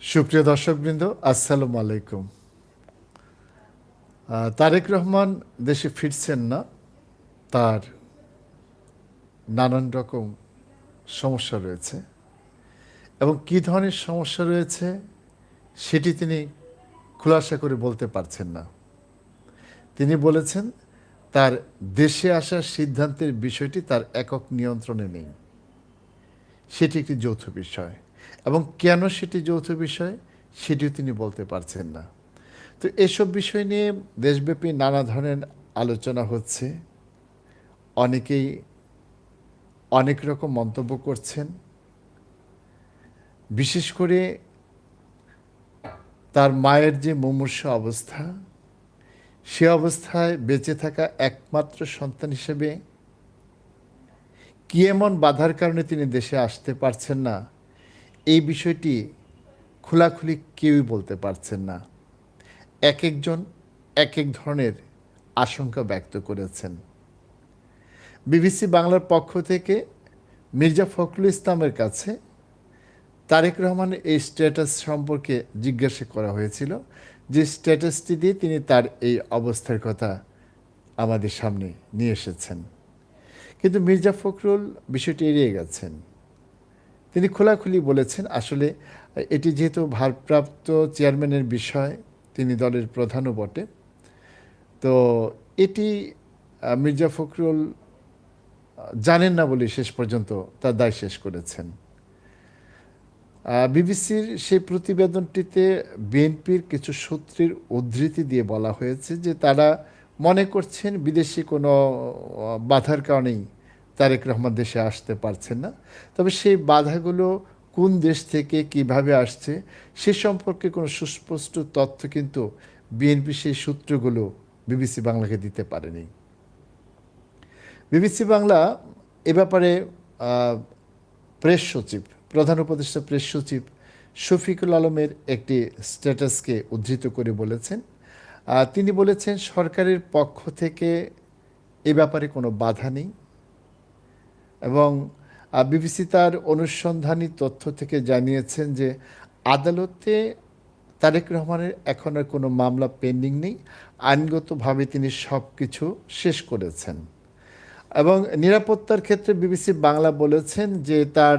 সুপ্রিয় দর্শকবৃন্দ, আসসালামু আলাইকুম। তারেক রহমান দেশে ফিরছেন না, তার নানান রকম সমস্যা রয়েছে। এবং কী ধরনের সমস্যা রয়েছে, সেটি তিনি খুলাসা করে বলতে পারছেন না। তিনি বলেছেন, তার দেশে আসার সিদ্ধান্তের বিষয়টি তার একক নিয়ন্ত্রণে নেই। সেটি একটি যৌথ বিষয়। এবং কেন সেটি যৌথ বিষয় সেটিও তিনি বলতে পারছেন না। তো এসব বিষয় নিয়ে দেশব্যাপী নানা ধরনের আলোচনা হচ্ছে। অনেকেই অনেক রকম মন্তব্য করছেন। বিশেষ করে তার মায়ের যে মুমূর্ষ অবস্থা, সে অবস্থায় বেঁচে থাকা একমাত্র সন্তান হিসেবে কি এমন বাধার কারণে তিনি দেশে আসতে পারছেন না? এই বিষয়টি খোলাখুলি কেউই বলতে পারছেন না। এক একজন, এক এক ধরনের আশঙ্কা ব্যক্ত করেছেন। বিবিসি বাংলার পক্ষ থেকে মির্জা ফখরুল ইসলামের কাছে তারেক রহমানের এই স্ট্যাটাস সম্পর্কে জিজ্ঞাসা করা হয়েছিল যে স্ট্যাটাসটি দিয়ে তিনি তার এই অবস্থার কথা আমাদের সামনে নিয়ে এসেছেন। কিন্তু মির্জা ফখরুল বিষয়টি এড়িয়ে গেছেন। তিনি খোলাখুলি বলেছেন, আসলে এটি যেহেতু ভারপ্রাপ্ত চেয়ারম্যানের বিষয়, তিনি দলের প্রধানও বটে। তো এটি মির্জা ফখরুল জানেন না বলে শেষ পর্যন্ত তার দায় শেষ করেছেন। বিবিসির সেই প্রতিবেদনটিতে বিএনপির কিছু সূত্রের উদ্ধৃতি দিয়ে বলা হয়েছে যে তারা মনে করছেন বিদেশি কোনো বাধার কারণেই তারেক রহমান দেশে আসতে পারছেন না। তবে সেই বাধাগুলো কোন দেশ থেকে কীভাবে আসছে সে সম্পর্কে কোনো সুস্পষ্ট তথ্য কিন্তু বিএনপি সেই সূত্রগুলো বিবিসি বাংলাকে দিতে পারেনি। বিবিসি বাংলা এ ব্যাপারে প্রেস সচিব, প্রধান উপদেষ্টা প্রেস সচিব শফিকুল আলমের একটি স্ট্যাটাসকে উদ্ধৃত করে বলেছেন। তিনি বলেছেন সরকারের পক্ষ থেকে এ ব্যাপারে কোনো বাধা নেই। এবং বিবিসি তার অনুসন্ধানী তথ্য থেকে জানিয়েছেন যে আদালতে তারেক রহমানের এখন আর কোনো মামলা পেন্ডিং নেই। আইনগতভাবে তিনি সব কিছু শেষ করেছেন। এবং নিরাপত্তার ক্ষেত্রে বিবিসি বাংলা বলেছেন যে তার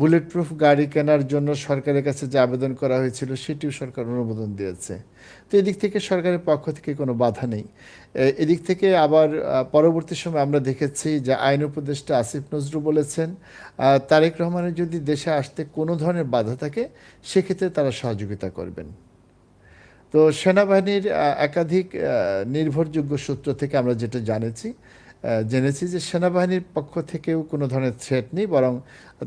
বুলেট প্রুফ গাড়ি কেনার জন্য সরকারের কাছে যে আবেদন করা হয়েছিল, সেটিও সরকার অনুমোদন দিয়েছে। তো এদিক থেকে সরকারের পক্ষ থেকে কোনো বাধা নেই। এদিক থেকে আবার পরবর্তী সময় আমরা দেখেছি যে আইন উপদেষ্টা আসিফ নজরু বলেছেন তারেক রহমানের যদি দেশে আসতে কোনো ধরনের বাধা থাকে, সেক্ষেত্রে তারা সহযোগিতা করবেন। তো সেনাবাহিনীর একাধিক নির্ভরযোগ্য সূত্র থেকে আমরা যেটা জানেছি জেনেছি যে সেনাবাহিনীর পক্ষ থেকেও কোনো ধরনের থ্রেট নেই, বরং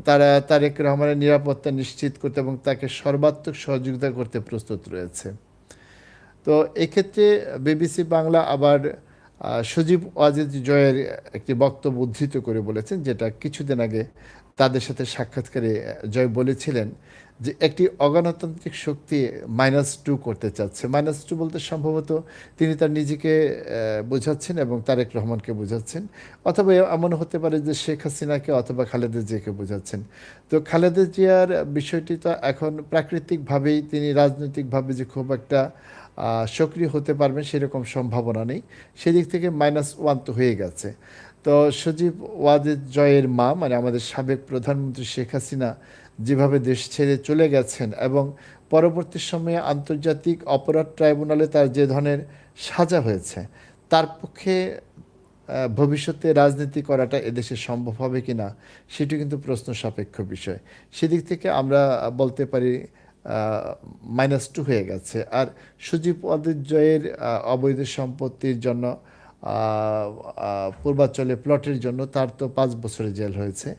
তারা তারেক রহমানের নিরাপত্তা নিশ্চিত করতে এবং তাকে সর্বাত্মক সহযোগিতা করতে প্রস্তুত রয়েছে। তো এক্ষেত্রে বিবিসি বাংলা আবার সজীব ওয়াজিদ জয়ের একটি বক্তব্য উদ্ধৃত করে বলেছেন, যেটা কিছুদিন আগে তাদের সাথে সাক্ষাৎকারে জয় বলেছিলেন। যে একটি অগণতান্ত্রিক শক্তি মাইনাস টু করতে চাচ্ছে। মাইনাস টু বলতে সম্ভবত তিনি তার নিজেকে বোঝাচ্ছেন এবং তারেক রহমানকে বোঝাচ্ছেন। অথবা এমন হতে পারে যে শেখ হাসিনাকে অথবা খালেদা জিয়াকে বোঝাচ্ছেন। তো খালেদা জিয়ার বিষয়টি তো এখন প্রাকৃতিকভাবেই তিনি রাজনৈতিকভাবে যে খুব একটা সক্রিয় হতে পারবেন সেরকম সম্ভাবনা নেই। সেদিক থেকে মাইনাস ওয়ান তো হয়ে গেছে। তো সজীব ওয়াজেদ জয়ের মা মানে আমাদের সাবেক প্রধানমন্ত্রী শেখ হাসিনা যেভাবে দেশ ছেড়ে চলে গেছেন এবং পরবর্তী সময়ে আন্তর্জাতিক অপরাধ ট্রাইব্যুনালে তার যে ধরনের সাজা হয়েছে, তার পক্ষে ভবিষ্যতে রাজনীতি করাটা এদেশে সম্ভব হবে কি না সেটি কিন্তু প্রশ্ন সাপেক্ষ বিষয়। সেদিক থেকে আমরা বলতে পারি মাইনাস টু হয়ে গেছে। আর সুজীব জয়ের অবৈধ সম্পত্তির জন্য পূর্বাঞ্চলে প্লটের জন্য তার তো পাঁচ বছরের জেল হয়েছে।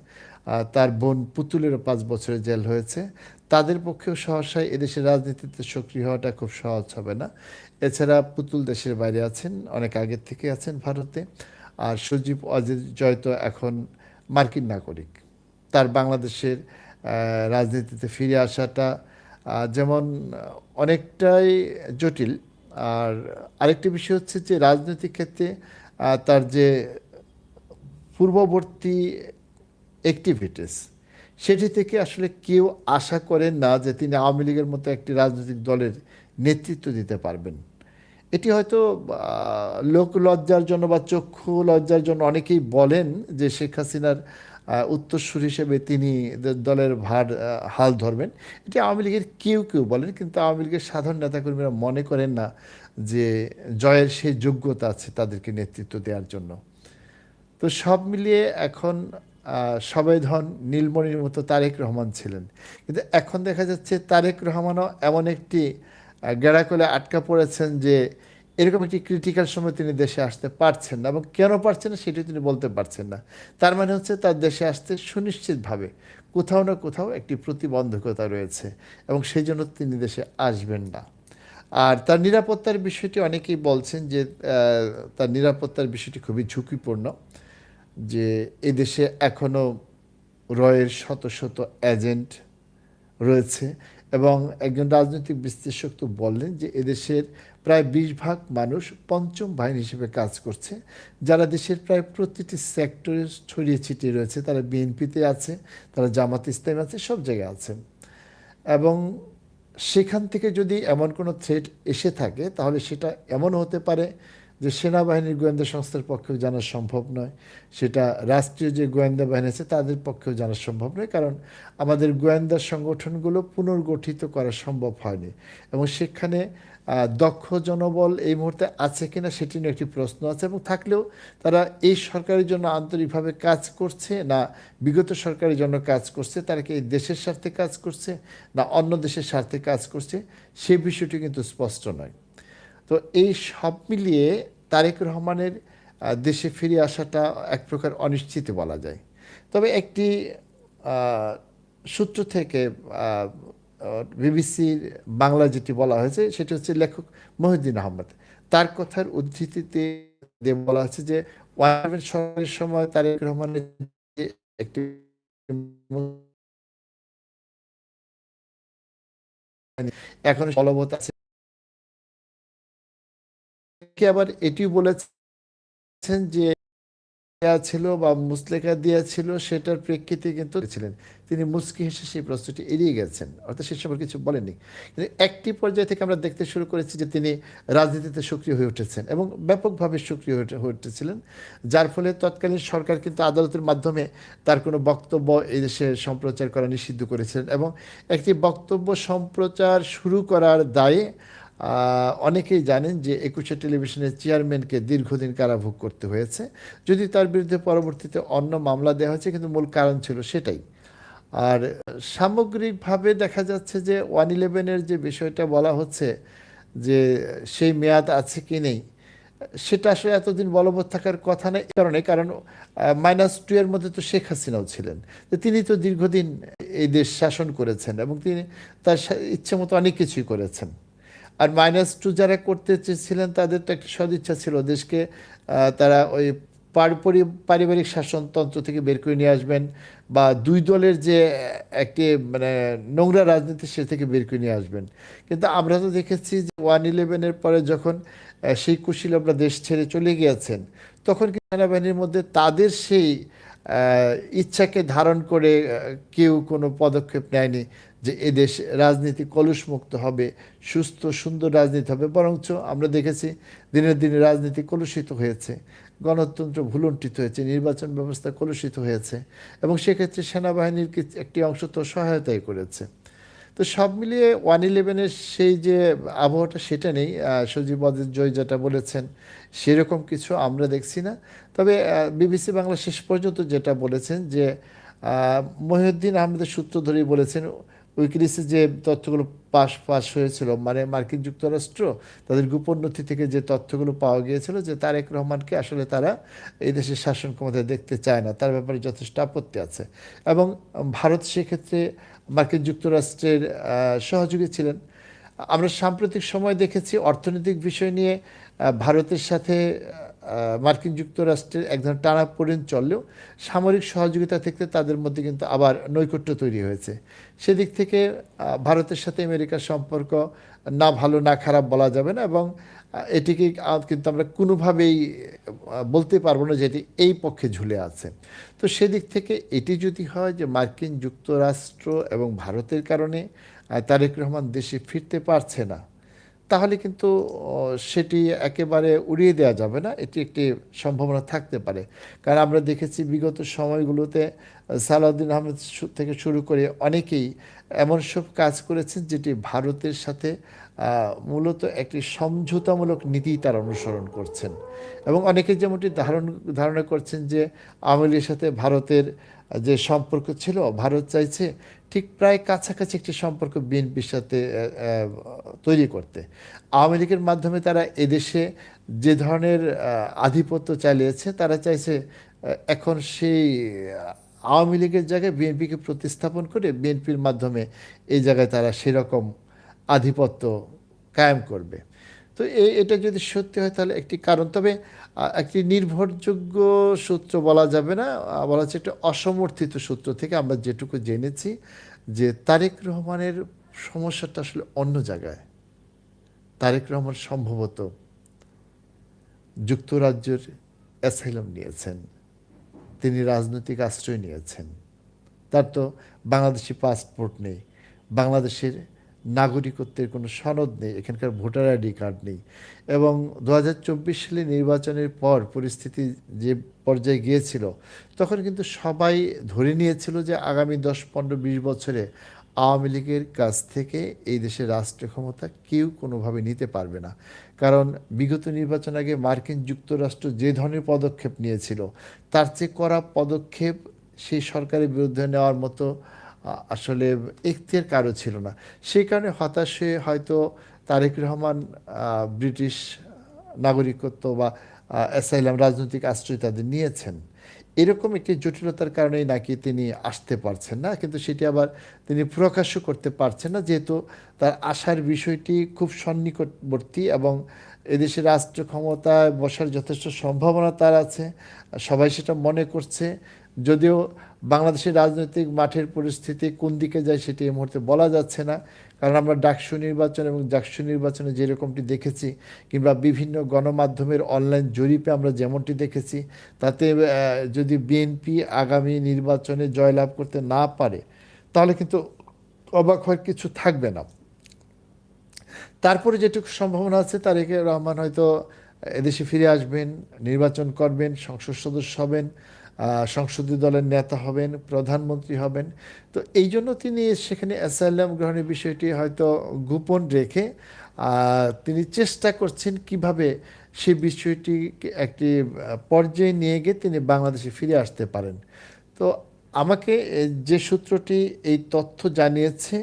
তার বোন পুতুলেরও পাঁচ বছরের জেল হয়েছে। তাদের পক্ষেও সহসায় এদেশের রাজনীতিতে সক্রিয় হওয়াটা খুব সহজ হবে না। এছাড়া পুতুল দেশের বাইরে আছেন, অনেক আগের থেকে আছেন ভারতে। আর সজীব, অজিত জয় তো এখন মার্কিন নাগরিক। তার বাংলাদেশের রাজনীতিতে ফিরে আসাটা যেমন অনেকটাই জটিল। আর আরেকটি বিষয় হচ্ছে যে রাজনৈতিক ক্ষেত্রে তার যে পূর্ববর্তী অ্যাক্টিভিটিস সেটি থেকে আসলে কেউ আশা করেন না যে তিনি আওয়ামী লীগের মতো একটি রাজনৈতিক দলের নেতৃত্ব দিতে পারবেন। এটি হয়তো লোক লজ্জার জন্য বা চক্ষু লজ্জার জন্য অনেকেই বলেন যে শেখ হাসিনার উত্তরসূর হিসেবে তিনি দলের ভার হাল ধরবেন। এটি আওয়ামী লীগের কেউ কেউ বলেন, কিন্তু আওয়ামী লীগের সাধারণ নেতাকর্মীরা মনে করেন না যে জয়ের সেই যোগ্যতা আছে তাদেরকে নেতৃত্ব দেওয়ার জন্য। তো সব মিলিয়ে এখন আহ, সবাই ধন নীলমণির মতো তারেক রহমান ছিলেন। কিন্তু এখন দেখা যাচ্ছে তারেক রহমানও এমন একটি গেড়াকলে আটকা পড়েছেন যে এরকম একটি ক্রিটিক্যাল সময় তিনি দেশে আসতে পারছেন না। এবং কেন পারছেন না সেটি তিনি বলতে পারছেন না। তার মানে হচ্ছে তার দেশে আসতে সুনিশ্চিতভাবে কোথাও না কোথাও একটি প্রতিবন্ধকতা রয়েছে এবং সেই জন্য তিনি দেশে আসবেন না। আর তার নিরাপত্তার বিষয়টি অনেকেই বলছেন যে তার নিরাপত্তার বিষয়টি খুবই ঝুঁকিপূর্ণ। যে এদেশে এখনও রয়ের শত শত এজেন্ট রয়েছে এবং একজন রাজনৈতিক বিশ্লেষক তো বললেন যে এদেশের প্রায় বিশ ভাগ মানুষ পঞ্চম বাহিনী হিসেবে কাজ করছে। যারা দেশের প্রায় প্রতিটি সেক্টরে ছড়িয়ে ছিটিয়ে রয়েছে, তারা বিএনপিতে আছে, তারা জামাত ইসলাম আছে, সব জায়গায় আছেন এবং সেখান থেকে যদি এমন কোনো থ্রেট এসে থাকে, তাহলে সেটা এমন হতে পারে যে সেনাবাহিনীর গোয়েন্দা সংস্থার পক্ষেও জানা সম্ভব নয়। সেটা রাষ্ট্রীয় যে গোয়েন্দা বাহিনী আছে, তাদের পক্ষেও জানা সম্ভব নয়। কারণ আমাদের গোয়েন্দা সংগঠনগুলো পুনর্গঠিত করা সম্ভব হয়নি। এবং সেখানে দক্ষ জনবল এই মুহূর্তে আছে কিনা সেটি নিয়ে একটি প্রশ্ন আছে এবং থাকলেও তারা এই সরকারের জন্য আন্তরিকভাবে কাজ করছে না বিগত সরকারের জন্য কাজ করছে, তারা কি এই দেশের স্বার্থে কাজ করছে না অন্য দেশের স্বার্থে কাজ করছে, সে বিষয়টি কিন্তু স্পষ্ট নয়। তো এই সব মিলিয়ে তারেক রহমানের দেশে ফিরে আসাটা এক প্রকার অনিশ্চিত বলা যায়। তবে একটি সূত্র থেকে বিবিসির বাংলা যেটি বলা হয়েছে, সেটি হচ্ছে লেখক মহিউদ্দিন আহমদ। তার কথার উদ্ধৃতিতে বলা হচ্ছে যে, ওয়ান সরকারের সময় তারেক রহমানের একটি এখন বলবৎ আছে কে আবার এটিও বলেছেন যে ছিল বা মুসলেখা ছিল সেটার প্রেক্ষিতে কিন্তু ছিলেন। তিনি মুসকি হেসে সেই প্রশ্নটি এড়িয়ে গেছেন। অর্থাৎ সে সম্পর্কে কিছু বলেননি। কিন্তু একটি পর্যায় থেকে আমরা দেখতে শুরু করেছি যে তিনি রাজনীতিতে সক্রিয় হয়ে উঠেছেন এবং ব্যাপকভাবে সক্রিয় হয়ে উঠেছিলেন। যার ফলে তৎকালীন সরকার কিন্তু আদালতের মাধ্যমে তার কোনো বক্তব্য এই দেশে সম্প্রচার করা নিষিদ্ধ করেছিলেন এবং একটি বক্তব্য সম্প্রচার শুরু করার দায়ে অনেকেই জানেন যে একুশে টেলিভিশনের চেয়ারম্যানকে দীর্ঘদিন কারাভোগ করতে হয়েছে। যদি তার বিরুদ্ধে পরবর্তীতে অন্য মামলা দেওয়া হয়েছে, কিন্তু মূল কারণ ছিল সেটাই। আর সামগ্রিকভাবে দেখা যাচ্ছে যে ওয়ান ইলেভেনের যে বিষয়টা বলা হচ্ছে যে সেই মেয়াদ আছে কি নেই, সেটা আসলে এতদিন বলবৎ থাকার কথা নেই কারণে, কারণ মাইনাস টু এর মধ্যে তো শেখ হাসিনাও ছিলেন। তিনি তো দীর্ঘদিন এই দেশ শাসন করেছেন এবং তিনি তার ইচ্ছে মতো অনেক কিছুই করেছেন। আর মাইনাস টু যারা করতে চেয়েছিলেন তাদের তো একটা সদিচ্ছা ছিল? দেশকে তারা ওই পার- পরি- পারিবারিক শাসনতন্ত্র থেকে বের করে নিয়ে আসবেন বা দুই দলের যে একটি মানে নোংরা রাজনীতি সে থেকে বের করে নিয়ে আসবেন। কিন্তু আমরা তো দেখেছি যে ওয়ান ইলেভেনের পরে যখন সেই কুশীলবরা দেশ ছেড়ে চলে গিয়েছেন, তখন কি সেনাবাহিনীর মধ্যে তাদের সেই ইচ্ছাকে ধারণ করে কেউ কোনো পদক্ষেপ নেয়নি? যে এদেশ রাজনীতি কলুষমুক্ত হবে, সুস্থ, সুন্দর রাজনীতি হবে, বরঞ্চ আমরা দেখেছি দিনের দিনে রাজনীতি কলুষিত হয়েছে, গণতন্ত্র ভুলুণ্ঠিত হয়েছে, নির্বাচন ব্যবস্থা কলুষিত হয়েছে এবং সেক্ষেত্রে সেনাবাহিনীর একটি অংশ তো সহায়তাই করেছে। তো সব মিলিয়ে ওয়ান ইলেভেনের সেই যে আবহাওয়াটা সেটা নেই সজীব অজিত জয় যেটা বলেছেন সেরকম কিছু আমরা দেখছি না। তবে বিবিসি বাংলা শেষ পর্যন্ত যেটা বলেছেন যে মহিউদ্দিন আহমেদের সূত্র ধরেই বলেছেন উইকিলিসে যে তথ্যগুলো পাশ পাশ হয়েছিল মানে মার্কিন যুক্তরাষ্ট্র, তাদের গোপন নথি থেকে যে তথ্যগুলো পাওয়া গিয়েছিল যে তারেক রহমানকে আসলে তারা এই দেশের শাসন ক্ষমতায় দেখতে চায় না, তার ব্যাপারে যথেষ্ট আপত্তি আছে। এবং ভারত সেক্ষেত্রে মার্কিন যুক্তরাষ্ট্রের সহযোগী ছিলেন। আমরা সাম্প্রতিক সময় দেখেছি অর্থনৈতিক বিষয় নিয়ে ভারতের সাথে মার্কিন যুক্তরাষ্ট্রের এক ধরনের টানাপোড়েন চললেও সামরিক সহযোগিতা থেকে তাদের মধ্যে কিন্তু আবার নৈকট্য তৈরি হয়েছে। সেদিক থেকে ভারতের সাথে আমেরিকার সম্পর্ক না ভালো, না খারাপ বলা যাবে না এবং এটিকে কিন্তু আমরা কোনোভাবেই বলতে পারব না যে এটি এই পক্ষে ঝুলে আছে। তো সেদিক থেকে এটি যদি হয় যে মার্কিন যুক্তরাষ্ট্র এবং ভারতের কারণে তারেক রহমান দেশে ফিরতে পারছে না তাহলে কিন্তু সেটি একেবারে উড়িয়ে দেওয়া যাবে না। এটি একটি সম্ভাবনা থাকতে পারে। কারণ আমরা দেখেছি বিগত সময়গুলোতে সালাউদ্দিন আহমেদ থেকে শুরু করে অনেকেই এমন সব কাজ করেছেন যেটি ভারতের সাথে মূলত একটি সমঝোতামূলক নীতি তারা অনুসরণ করছেন। এবং অনেকে যেমনটি ধারণ, ধারণা করছেন যে, আওয়ামী সাথে ভারতের যে সম্পর্ক ছিল, ভারত চাইছে ঠিক প্রায় কাছাকাছি একটি সম্পর্ক বিএনপির সাথে তৈরি করতে। আওয়ামী লীগের মাধ্যমে তারা এদেশে যে ধরনের আধিপত্য চালিয়েছে, তারা চাইছে এখন সেই, আওয়ামী লীগের জায়গায় বিএনপিকে প্রতিস্থাপন করে বিএনপির মাধ্যমে এই জায়গায় তারা সেরকম আধিপত্য কায়েম করবে। তো এটা যদি সত্যি হয় তাহলে একটি কারণ। তবে একটি নির্ভরযোগ্য সূত্র বলা যাবে না। বলা হচ্ছে একটা অসমর্থিত সূত্র থেকে আমরা যেটুকু জেনেছি যে তারেক রহমানের সমস্যাটা আসলে অন্য জায়গায়। তারেক রহমান সম্ভবত যুক্তরাজ্যের অ্যাসাইলাম নিয়েছেন। তিনি রাজনৈতিক আশ্রয় নিয়েছেন। তার তো বাংলাদেশি পাসপোর্ট নেই। বাংলাদেশের নাগরিকত্বের কোনো সনদ নেই, এখানকার ভোটার আইডি কার্ড নেই। এবং দু চব্বিশ সালে নির্বাচনের পর পরিস্থিতি যে পর্যায়ে গিয়েছিল, তখন কিন্তু সবাই ধরে নিয়েছিল যে আগামী দশ, পনেরো, বিশ বছরে আওয়ামী লীগের কাছ থেকে এই দেশের রাষ্ট্র ক্ষমতা কেউ কোনোভাবে নিতে পারবে না। কারণ বিগত নির্বাচন আগে মার্কিন যুক্তরাষ্ট্র যে ধরনের পদক্ষেপ নিয়েছিল, তার চেয়ে করা পদক্ষেপ সেই সরকারের বিরুদ্ধে নেওয়ার মতো আসলে এখতিয়ার কারও ছিল না। সেই কারণে হতাশ হয়ে হয়তো তারেক রহমান ব্রিটিশ নাগরিকত্ব বা অ্যাসাইলাম রাজনৈতিক আশ্রয় তাদের নিয়েছেন। এরকম একটি জটিলতার কারণেই নাকি তিনি আসতে পারছেন না, কিন্তু সেটি আবার তিনি প্রকাশও করতে পারছেন না, যেহেতু তার আসার বিষয়টি খুব সন্নিকটবর্তী এবং এদেশে রাষ্ট্র ক্ষমতায় বসার যথেষ্ট সম্ভাবনা তার আছে। সবাই সেটা মনে করছে। যদিও বাংলাদেশের রাজনৈতিক মাঠের পরিস্থিতি কোন দিকে যায় সেটি এই মুহূর্তে বলা যাচ্ছে না। কারণ আমরা ডাকসু নির্বাচন এবং ডাকসু নির্বাচনে যেরকমটি দেখেছি কিংবা বিভিন্ন গণমাধ্যমের অনলাইন জরিপে আমরা যেমনটি দেখেছি, তাতে যদি বিএনপি আগামী নির্বাচনে জয়লাভ করতে না পারে, তাহলে কিন্তু অবাক হওয়ার কিছু থাকবে না। তারপরে যেটুকু সম্ভাবনা আছে, তারেক রহমান হয়তো এদেশে ফিরে আসবেন, নির্বাচন করবেন, সংসদ সদস্য হবেন। সংসদীয় দলের নেতা হবেন, প্রধানমন্ত্রী হবেন। তো এই জন্য তিনি সেখানে অ্যাসাইলাম গ্রহণের বিষয়টি হয়তো গোপন রেখে তিনি চেষ্টা করছেন কীভাবে সে বিষয়টি একটি পর্যায়ে নিয়ে গিয়ে তিনি বাংলাদেশে ফিরে আসতে পারেন। তো আমাকে যে সূত্রটি এই তথ্য জানিয়েছে,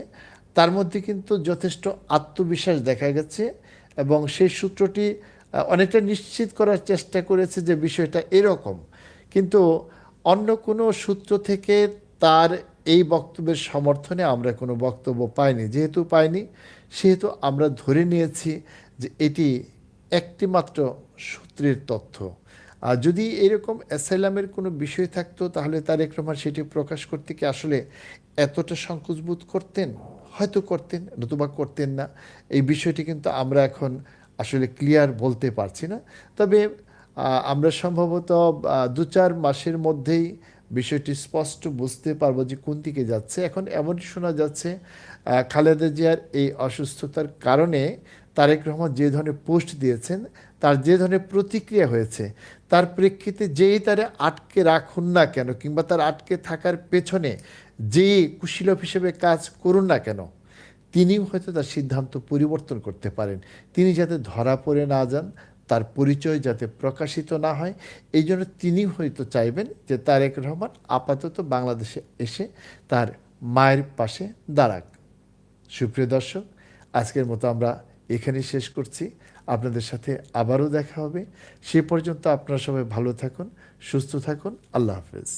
তার মধ্যে কিন্তু যথেষ্ট আত্মবিশ্বাস দেখা গেছে এবং সেই সূত্রটি অনেকটা নিশ্চিত করার চেষ্টা করেছে যে বিষয়টা এরকম। কিন্তু অন্য কোনো সূত্র থেকে তার এই বক্তব্যের সমর্থনে আমরা কোনো বক্তব্য পাইনি, যেহেতু পাইনি, সেহেতু আমরা ধরে নিয়েছি যে এটি একটিমাত্র সূত্রের তথ্য। আর যদি এরকম অ্যাসাইলামের কোনো বিষয় থাকতো, তাহলে তারেক রহমান সেটি প্রকাশ করতে কি আসলে এতটা সংকোচবোধ করতেন? হয়তো করতেন, নতুবা করতেন না। এই বিষয়টি কিন্তু আমরা এখন আসলে ক্লিয়ার বলতে পারছি না। তবে আমরা সম্ভবত দু চার মাসের মধ্যেই বিষয়টি স্পষ্ট বুঝতে পারব যে কোন দিকে যাচ্ছে। এখন এমনই শোনা যাচ্ছে খালেদা জিয়ার এই অসুস্থতার কারণে তারেক রহমান যে ধরনের পোস্ট দিয়েছেন, তার যে ধরনের প্রতিক্রিয়া হয়েছে, তার প্রেক্ষিতে যেই তারে আটকে রাখুন না কেন, কিংবা তার আটকে থাকার পেছনে যেই কুশীলভ হিসেবে কাজ করুন না কেন, তিনিও হয়তো তার সিদ্ধান্ত পরিবর্তন করতে পারেন। তিনি যাতে ধরা পড়ে না যান তার পরিচয় যাতে প্রকাশিত না হয়। এই জন্য তিনি হয়তো চাইবেন যে তারেক রহমান আপাতত বাংলাদেশে এসে তার মায়ের পাশে দাঁড়াক। সুপ্রিয় দর্শক, আজকের মতো আমরা এখানেই শেষ করছি। আপনাদের সাথে আবারও দেখা হবে। সে পর্যন্ত আপনারা সবাই ভালো থাকুন, সুস্থ থাকুন। আল্লাহ হাফেজ।